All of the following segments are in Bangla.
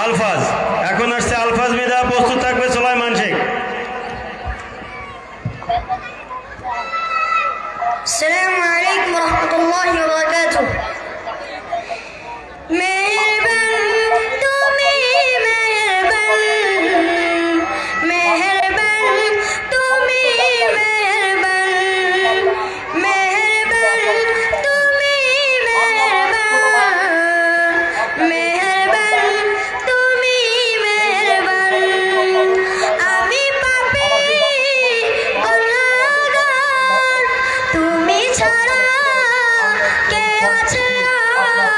আলফাজ। এখন আসছে আলফাজ মেধা প্রস্তুত থাকবে সোলাই মানসিক السلام عليكم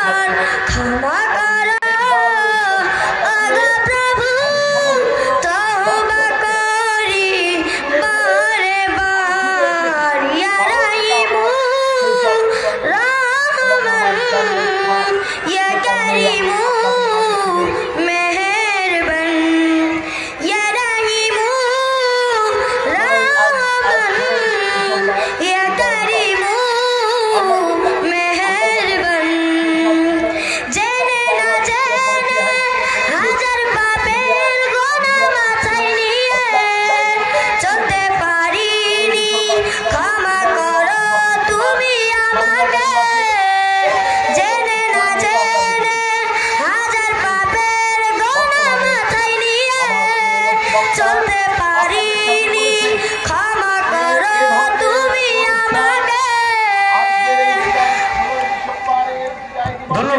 come on.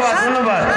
吃了吧了吧？